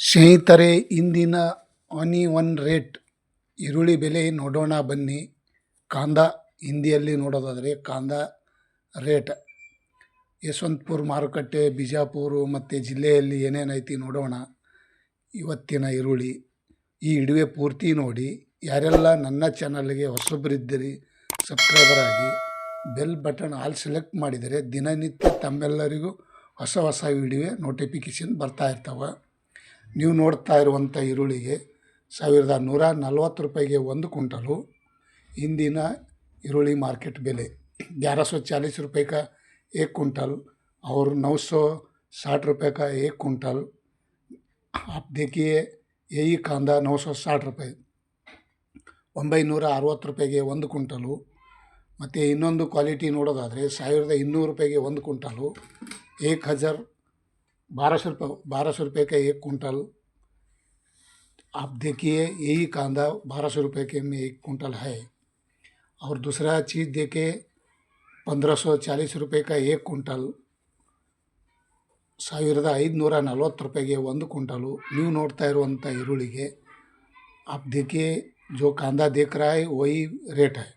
ಸ್ನೇಹಿತರೆ, ಇಂದಿನ ಆನಿ ಒನ್ ರೇಟ್ ಈರುಳ್ಳಿ ಬೆಲೆ ನೋಡೋಣ ಬನ್ನಿ. ಕಾಂದ, ಹಿಂದಿಯಲ್ಲಿ ನೋಡೋದಾದರೆ ಕಾಂದ ರೇಟ್. ಯಶವಂತಪುರ ಮಾರುಕಟ್ಟೆ, ಬಿಜಾಪುರ ಮತ್ತು ಜಿಲ್ಲೆಯಲ್ಲಿ ಏನೇನೈತಿ ನೋಡೋಣ. ಇವತ್ತಿನ ಈರುಳ್ಳಿ. ಈ ಇಡುವೆ ಪೂರ್ತಿ ನೋಡಿ. ಯಾರೆಲ್ಲ ನನ್ನ ಚಾನಲ್ಗೆ ಹೊಸಬರಿದ್ದೀರಿ, ಸಬ್ಸ್ಕ್ರೈಬರ್ ಆಗಿ ಬೆಲ್ ಬಟನ್ ಆಲ್ ಸೆಲೆಕ್ಟ್ ಮಾಡಿದರೆ ದಿನನಿತ್ಯ ತಮ್ಮೆಲ್ಲರಿಗೂ ಹೊಸ ಹೊಸ ವಿಡಿಯೋ ನೋಟಿಫಿಕೇಷನ್ ಬರ್ತಾ ಇರ್ತಾವೆ. ನೀವು ನೋಡ್ತಾ ಇರುವಂಥ ಈರುಳ್ಳಿಗೆ ಸಾವಿರದ ನೂರ ನಲ್ವತ್ತು ರೂಪಾಯಿಗೆ ಒಂದು ಕುಂಟಲು ಇಂದಿನ ಈರುಳ್ಳಿ ಮಾರ್ಕೆಟ್ ಬೆಲೆ ग्यारह सौ चालीस रुपये का एक कुंटल और नौ सौ साठ रुपये का एक कुंटल आप देखिए यही कांदा नौ सौ साठ ರೂಪಾಯಿ ಒಂಬೈನೂರ ಅರವತ್ತು ರೂಪಾಯಿಗೆ ಒಂದು ಕುಂಟಲು ಮತ್ತು ಇನ್ನೊಂದು ಕ್ವಾಲಿಟಿ ನೋಡೋದಾದರೆ ಸಾವಿರದ ಇನ್ನೂರು ರೂಪಾಯಿಗೆ ಒಂದು ಕುಂಟಲು ಏಕ್ ಹಜಾರ್ बारह सौ रुपये बारह सौ रुपये का एक कुंटल आप देखिए यही कांदा बारह सौ रुपये के में एक कुंटल है और दूसरा चीज़ देखे पंद्रह सौ चालीस रुपये का एक कुंटल ಸಾವಿರದ ಐದುನೂರ ನಲ್ವತ್ತು ರೂಪಾಯಿಗೆ ಒಂದು ಕುಂಟಲು ನೀವು ನೋಡ್ತಾ ಇರುವಂಥ ಈರುಳ್ಳಿಗೆ आप देखिए जो कांदा देख रहा है वही रेट है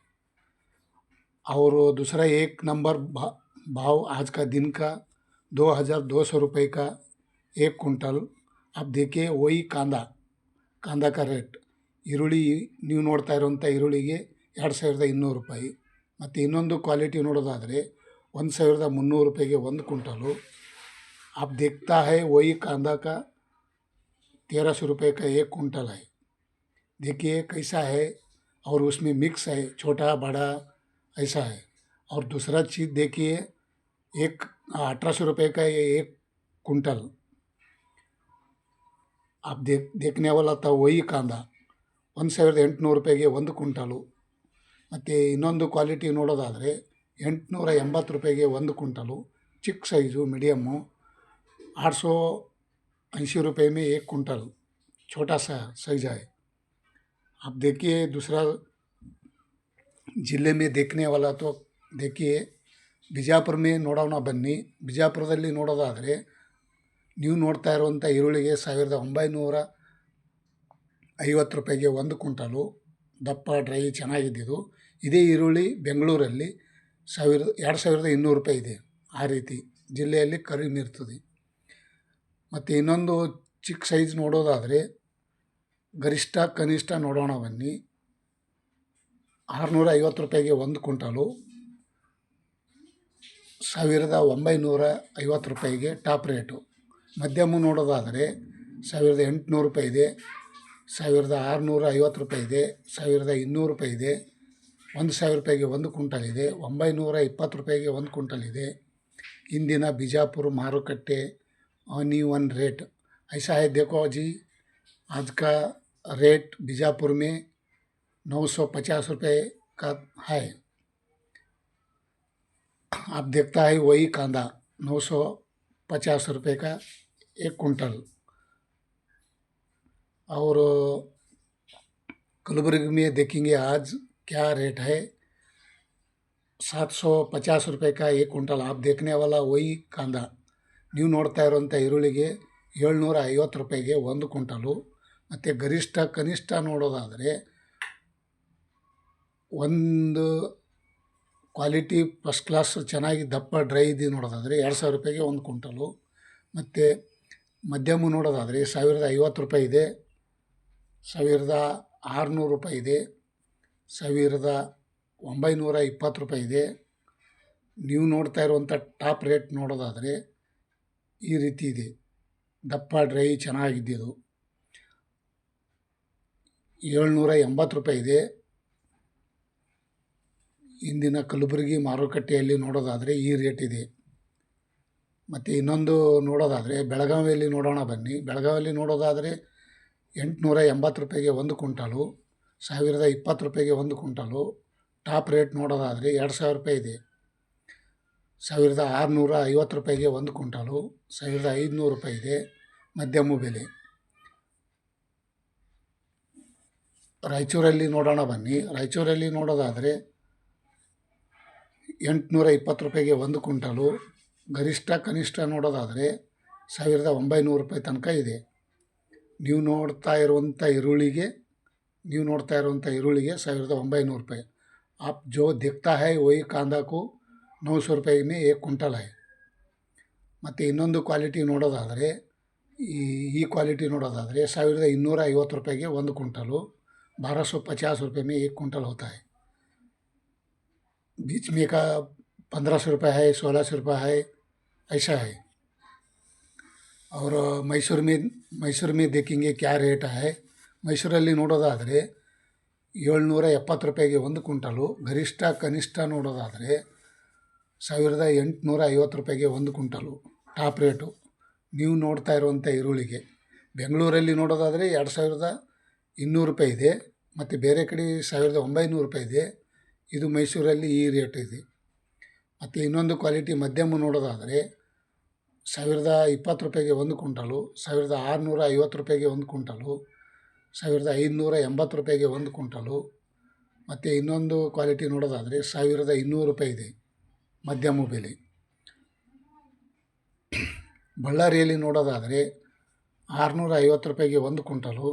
और दूसरा एक नंबर भा- भाव आज का दिन का दो हज़ार दो सौ रुपये का एक कुंटल आप देखिए वही कांदा ಕಾಂದ का ರೇಟ್ ಈರುಳ್ಳಿ ನೀವು ನೋಡ್ತಾ ಇರುವಂಥ ಈರುಳ್ಳಿಗೆ ಎರಡು ಸಾವಿರದ ಇನ್ನೂರು ರೂಪಾಯಿ ಮತ್ತು ಇನ್ನೊಂದು ಕ್ವಾಲಿಟಿ ನೋಡೋದಾದರೆ ಒಂದು ಸಾವಿರದ ಮುನ್ನೂರು ರೂಪಾಯಿಗೆ ಒಂದು ಕುಂಟಲು आप देखता है वही कांदा का तेरह सौ रुपये का एक कुंटल है देखिए कैसा है और उसमें मिक्स है छोटा बड़ा ऐसा है और दूसरा चीज़ देखिए एक अठारह सौ रुपये का ये एक कुंटल आप देख देखने वाला था वही ಕಾಂದ ಒಂದು ಸಾವಿರದ ಎಂಟುನೂರು ರೂಪಾಯಿಗೆ ಒಂದು ಕುಂಟಲು ಮತ್ತು ಇನ್ನೊಂದು ಕ್ವಾಲಿಟಿ ನೋಡೋದಾದರೆ ಎಂಟುನೂರ ಎಂಬತ್ತು ರೂಪಾಯಿಗೆ ಒಂದು ಕುಂಟಲು ಚಿಕ್ಕ ಸೈಜು ಮೀಡಿಯಮ್ಮು आठ सौ अस्सी रुपये में एक कुंटल छोटा सा साइज है आप देखिए दूसरा ಜಿಲ್ಲೆ में देखने वाला तो देखिए ಬಿಜಾಪುರ ಮೇ ನೋಡೋಣ ಬನ್ನಿ. ಬಿಜಾಪುರದಲ್ಲಿ ನೋಡೋದಾದರೆ ನೀವು ನೋಡ್ತಾ ಇರುವಂಥ ಈರುಳ್ಳಿಗೆ ಸಾವಿರದ ಒಂಬೈನೂರ ಐವತ್ತು ರೂಪಾಯಿಗೆ ಒಂದು ಕುಂಟಲು ದಪ್ಪ ಡ್ರೈ ಚೆನ್ನಾಗಿದ್ದಿದ್ದು. ಇದೇ ಈರುಳ್ಳಿ ಬೆಂಗಳೂರಲ್ಲಿ ಸಾವಿರದ, ಎರಡು ಸಾವಿರದ ಇನ್ನೂರು ರೂಪಾಯಿ ಇದೆ ಆ ರೀತಿ. ಜಿಲ್ಲೆಯಲ್ಲಿ ಕಡಿಮೆ ಇರ್ತದೆ ಮತ್ತು ಇನ್ನೊಂದು ಚಿಕ್ಕ ಸೈಜ್ ನೋಡೋದಾದರೆ ಗರಿಷ್ಠ, ಕನಿಷ್ಠ ನೋಡೋಣ ಬನ್ನಿ. ಆರುನೂರ ಐವತ್ತು ರೂಪಾಯಿಗೆ ಒಂದು ಕುಂಟಲು ಸಾವಿರದ ಒಂಬೈನೂರ ಐವತ್ತು ರೂಪಾಯಿಗೆ ಟಾಪ್ ರೇಟು ಮಧ್ಯಮ ನೋಡೋದಾದರೆ ಸಾವಿರದ ಎಂಟುನೂರು ರೂಪಾಯಿ ಇದೆ ಸಾವಿರದ ಆರುನೂರ ಐವತ್ತು ರೂಪಾಯಿ ಇದೆ ಸಾವಿರದ ಇನ್ನೂರು ರೂಪಾಯಿ ಇದೆ ಒಂದು ಸಾವಿರ ರೂಪಾಯಿಗೆ ಒಂದು ಕುಂಟಲ್ ಇದೆ ಒಂಬೈನೂರ ಇಪ್ಪತ್ತು ರೂಪಾಯಿಗೆ ಒಂದು ಕುಂಟಲ್ ಇದೆ ಇಂದಿನ ಬಿಜಾಪುರ ಮಾರುಕಟ್ಟೆ ऑनी वन रेट ऐसा है देखो जी आज का रेट बीजापुर में नौ सौ पचास रुपये का है आप देखता है वही कांदा नौ सौ पचास रुपये का एक कुंटल और कलबुर्गी में देखेंगे आज क्या रेट है सात सौ पचास रुपये का एक कुंटल आप देखने वाला वही कांदा ನೀವು ನೋಡ್ತಾ ಇರುವಂಥ ಈರುಳ್ಳಿಗೆ ಏಳ್ನೂರ ಐವತ್ತು ರೂಪಾಯಿಗೆ ಒಂದು ಕುಂಟಲು ಮತ್ತು ಗರಿಷ್ಠ ಕನಿಷ್ಠ ನೋಡೋದಾದರೆ ಒಂದು ಕ್ವಾಲಿಟಿ ಫಸ್ಟ್ ಕ್ಲಾಸ್ ಚೆನ್ನಾಗಿ ದಪ್ಪ ಡ್ರೈ ಇದೆ ನೋಡೋದಾದರೆ ಎರಡು ಸಾವಿರ ರೂಪಾಯಿಗೆ ಒಂದು ಕ್ವಿಂಟಲು. ಮತ್ತು ಮಧ್ಯಮ ನೋಡೋದಾದರೆ ಸಾವಿರದ ಐವತ್ತು ರೂಪಾಯಿ ಇದೆ. ಸಾವಿರದ ಆರುನೂರು ರೂಪಾಯಿ ಇದೆ. ಸಾವಿರದ ಒಂಬೈನೂರ ಇಪ್ಪತ್ತು ರೂಪಾಯಿ ಇದೆ. ನೀವು ನೋಡ್ತಾ ಇರುವಂಥ ಟಾಪ್ ರೇಟ್ ನೋಡೋದಾದರೆ ಈ ರೀತಿ ಇದೆ. ದಪ್ಪ ಡ್ರೈ ಚೆನ್ನಾಗಿದ್ದಿದ್ದು. ಏಳ್ನೂರ ಎಂಬತ್ತು ರೂಪಾಯಿ ಇದೆ. ಇಂದಿನ ಕಲಬುರಗಿ ಮಾರುಕಟ್ಟೆಯಲ್ಲಿ ನೋಡೋದಾದರೆ ಈ ರೇಟ್ ಇದೆ. ಮತ್ತು ಇನ್ನೊಂದು ನೋಡೋದಾದರೆ ಬೆಳಗಾವಿಯಲ್ಲಿ ನೋಡೋಣ ಬನ್ನಿ. ಬೆಳಗಾವಿಯಲ್ಲಿ ನೋಡೋದಾದರೆ ಎಂಟುನೂರ ಎಂಬತ್ತು ರೂಪಾಯಿಗೆ ಒಂದು ಕುಂಟಲು ಸಾವಿರದ ಇಪ್ಪತ್ತು ರೂಪಾಯಿಗೆ ಒಂದು ಕುಂಟಲು ಟಾಪ್ ರೇಟ್ ನೋಡೋದಾದರೆ ಎರಡು ಸಾವಿರ ರೂಪಾಯಿ ಇದೆ. ಸಾವಿರದ ಆರುನೂರ ಐವತ್ತು ರೂಪಾಯಿಗೆ ಒಂದು ಕುಂಟಲು ಸಾವಿರದ ಐದುನೂರು ರೂಪಾಯಿ ಇದೆ. ಮಧ್ಯಮ ಬೆಲೆ. ರಾಯಚೂರಲ್ಲಿ ನೋಡೋಣ ಬನ್ನಿ. ರಾಯಚೂರಲ್ಲಿ ನೋಡೋದಾದರೆ ಎಂಟುನೂರ ಇಪ್ಪತ್ತು ರೂಪಾಯಿಗೆ ಒಂದು ಕುಂಟಲು ಗರಿಷ್ಠ ಕನಿಷ್ಠ ನೋಡೋದಾದರೆ ಸಾವಿರದ ಒಂಬೈನೂರು ರೂಪಾಯಿ ತನಕ ಇದೆ ನೀವು ನೋಡ್ತಾ ಇರುವಂಥ ಈರುಳ್ಳಿಗೆ ನೀವು ನೋಡ್ತಾ ಇರುವಂಥ ಈರುಳ್ಳಿಗೆ ಸಾವಿರದ ಒಂಬೈನೂರು ರೂಪಾಯಿ ಆಪ್ ಜೋ ದಿಕ್ತಾ ಹೈ ವಹಿ ಕಾಂದಾಕು ನौ ಸौ ರೂಪಾಯಿ ಮೇ ಏಕ್ ಕುಂಟಲ್ ಹೈ ಮತ್ತು ಇನ್ನೊಂದು ಕ್ವಾಲಿಟಿ ನೋಡೋದಾದರೆ ಈ ಈ ಕ್ವಾಲಿಟಿ ನೋಡೋದಾದರೆ ಸಾವಿರದ ಇನ್ನೂರ ಐವತ್ತು ರೂಪಾಯಿಗೆ ಒಂದು ಕುಂಟಲು बारह सौ पचास रुपये में एक कुंटल होता है बीच में का पंद्रह सौ रुपये है सोलह सौ रुपये है ऐसा है और मैसूर में मैसूर में देखेंगे क्या रेट है ಮೈಸೂರಲ್ಲಿ ನೋಡೋದಾದರೆ ಏಳ್ನೂರ ಎಪ್ಪತ್ತು ರೂಪಾಯಿಗೆ ಒಂದು ಕುಂಟಲು ಗರಿಷ್ಠ ಕನಿಷ್ಠ ನೋಡೋದಾದರೆ ಸಾವಿರದ ಎಂಟುನೂರ ಐವತ್ತು ರೂಪಾಯಿಗೆ ಒಂದು ಕುಂಟಲು ಟಾಪ್ ರೇಟು ನೀವು ನೋಡ್ತಾ ಇರುವಂಥ ಈರುಳ್ಳಿಗೆ ಬೆಂಗಳೂರಲ್ಲಿ ನೋಡೋದಾದರೆ ಎರಡು ಸಾವಿರದ ಇನ್ನೂರು ರೂಪಾಯಿ ಇದೆ ಮತ್ತು ಬೇರೆ ಕಡೆ ಸಾವಿರದ ಒಂಬೈನೂರು ರೂಪಾಯಿ ಇದೆ ಇದು ಮೈಸೂರಲ್ಲಿ ಈ ರೇಟ್ ಇದೆ. ಮತ್ತು ಇನ್ನೊಂದು ಕ್ವಾಲಿಟಿ ಮಧ್ಯಮ ನೋಡೋದಾದರೆ ಸಾವಿರದ ಇಪ್ಪತ್ತು ರೂಪಾಯಿಗೆ ಒಂದು ಕುಂಟಲು ಸಾವಿರದ ಆರುನೂರ ಐವತ್ತು ರೂಪಾಯಿಗೆ ಒಂದು ಕುಂಟಲು ಸಾವಿರದ ಐದುನೂರ ಎಂಬತ್ತು ರೂಪಾಯಿಗೆ ಒಂದು ಕುಂಟಲು ಮತ್ತು ಇನ್ನೊಂದು ಕ್ವಾಲಿಟಿ ನೋಡೋದಾದರೆ ಸಾವಿರದ ಇನ್ನೂರು ರೂಪಾಯಿ ಇದೆ ಮಧ್ಯಮ ಬೆಲೆ. ಬಳ್ಳಾರಿಯಲ್ಲಿ ನೋಡೋದಾದರೆ ಆರುನೂರ ಐವತ್ತು ರೂಪಾಯಿಗೆ ಒಂದು ಕುಂಟಲು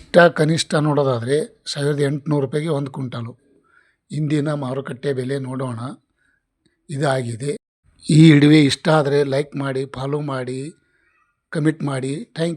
ಇಷ್ಟ ಕನಿಷ್ಠ ನೋಡೋದಾದರೆ ಸಾವಿರದ ಎಂಟುನೂರು ರೂಪಾಯಿಗೆ ಒಂದು ಕುಂಟಾಲು ಇಂದಿನ ಮಾರುಕಟ್ಟೆ ಬೆಲೆ ನೋಡೋಣ. ಇದಾಗಿದೆ. ಈ ವಿಡಿಯೋ ಇಷ್ಟ ಆದರೆ ಲೈಕ್ ಮಾಡಿ ಫಾಲೋ ಮಾಡಿ ಕಮೆಂಟ್ ಮಾಡಿ. ಥ್ಯಾಂಕ್